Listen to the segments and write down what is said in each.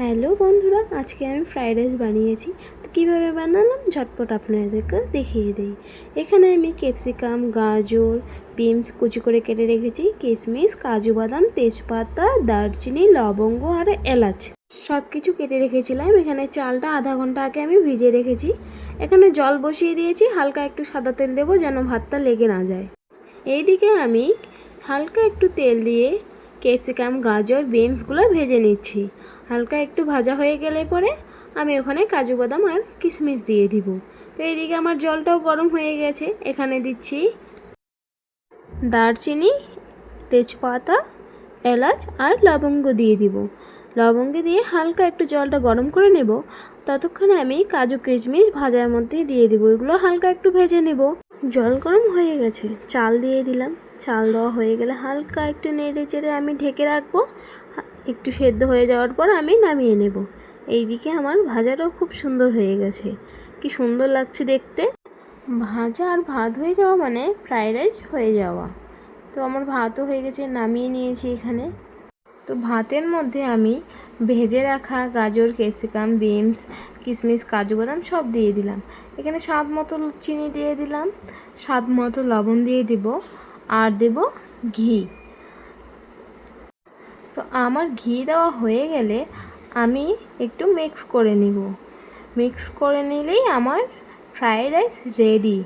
Hello বন্ধুরা, আজকে আমি ফ্রাইড রাইস বানিয়েছি। তো কীভাবে বানালাম? ঝটপট আপনাদেরকে দেখিয়ে দিই। এখানে আমি ক্যাপসিকাম, গাজর, বিনস কুচি করে কেটে রেখেছি কিশমিশ কাজু বাদাম, তেজপাতা, দারচিনি, লবঙ্গ আর এলাচ। সব কিছু কেটে রেখেছিলাম। এখানে চালটা আধা ঘণ্টা আগে আমি ভিজিয়ে রেখেছি। এখানে জল বসিয়ে দিয়েছি। হালকা একটু সাদা তেল দেবো যেন ভাতটা লেগে না যায়। এইদিকে আমি হালকা একটু তেল দিয়ে ক্যাপসিকাম, গাজর, বিনসগুলো ভেজে নিচ্ছি। হালকা একটু ভাজা হয়ে গেলে পরে আমি ওখানে কাজু বাদাম আর কিশমিশ দিয়ে দিব। তো এইদিকে আমার জলটাও গরম হয়ে গেছে। এখানে দিচ্ছি দারচিনি, তেজপাতা, এলাচ আর লবঙ্গ দিয়ে দিব। লবঙ্গ দিয়ে হালকা একটু জলটা গরম করে নেব। ততক্ষণে আমি কাজু কিশমিশ ভাজার মধ্যে দিয়ে দিব। এগুলো হালকা একটু ভেজে নেব। জল গরম হয়ে গেছে। চাল দিয়ে দিলাম। চাল দেওয়া হয়ে গেলে হালকা একটু নেড়ে চেড়ে আমি ঢেকে রাখব। একটু সেদ্ধ হয়ে যাওয়ার পর আমি নামিয়ে নেব। এইদিকে আমার ভাজাটাও খুব সুন্দর হয়ে গেছে। কি সুন্দর লাগছে দেখতে। ভাজা আর ভাত হয়ে যাওয়া মানে ফ্রাইড রাইস হয়ে যাওয়া। তো আমার ভাতও হয়ে গেছে, নামিয়ে নিয়েছি এখানে। তো ভাতের মধ্যে আমি ভেজে রাখা গাজর, ক্যাপসিকাম, বিনস কিশমিশ কাজু বাদাম সব দিয়ে দিলাম। এখানে স্বাদ মতো চিনি দিয়ে দিলাম, স্বাদ মতো লবণ দিয়ে দিব, আর দেব ঘি। তো আমার ঘি দেওয়া হয়ে গেলে আমি একটু মিক্স করে নিব। মিক্স করে নিলেই আমার ফ্রায়েড রাইস রেডি।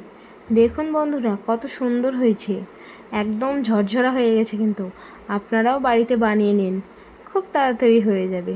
দেখুন বন্ধুরা, কত সুন্দর হয়েছে। একদম ঝরঝরা হয়ে গেছে কিন্তু। আপনারাও বাড়িতে বানিয়ে নিন। খুব তাড়াতাড়ি হয়ে যাবে।